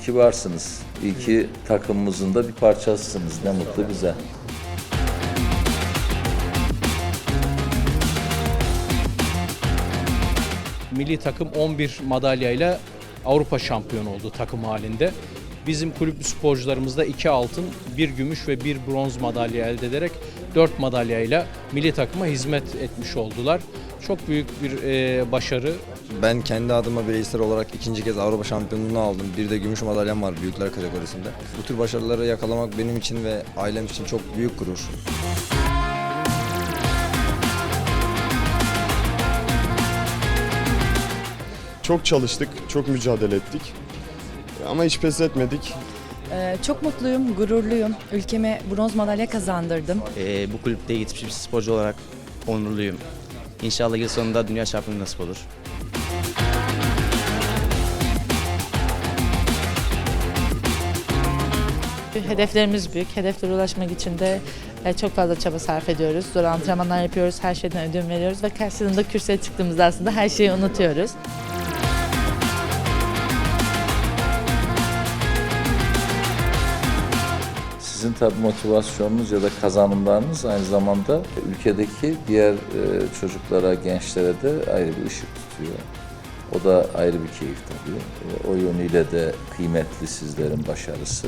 ki varsınız. İyi ki takımımızın da bir parçasısınız. Ne mutlu bize. Milli takım 11 madalyayla Avrupa şampiyonu oldu takım halinde. Bizim kulüp sporcularımız da 2 altın, 1 gümüş ve 1 bronz madalya elde ederek 4 madalyayla milli takıma hizmet etmiş oldular. Çok büyük bir e, başarı. Ben kendi adıma bireysel olarak ikinci kez Avrupa şampiyonluğunu aldım. Bir de gümüş madalyam var büyükler kategorisinde. Bu tür başarıları yakalamak benim için ve ailem için çok büyük gurur. Çok çalıştık, çok mücadele ettik. Ama hiç pes etmedik. Ee, çok mutluyum, gururluyum. Ülkeme bronz madalya kazandırdım. Ee, bu kulüpte yetişmiş bir sporcu olarak onurluyum. İnşallah yıl sonunda dünya şampiyonu nasip olur. Hedeflerimiz büyük. Hedeflere ulaşmak için de e, çok fazla çaba sarf ediyoruz. Zor antrenmanlar yapıyoruz. Her şeyden ödün veriyoruz ve karşılığında kürsüye çıktığımızda aslında her şeyi unutuyoruz. Sizin tabii motivasyonunuz ya da kazanımlarınız aynı zamanda ülkedeki diğer e, çocuklara, gençlere de ayrı bir ışık tutuyor. O da ayrı bir keyif tabii. O yönüyle de kıymetli sizlerin başarısı.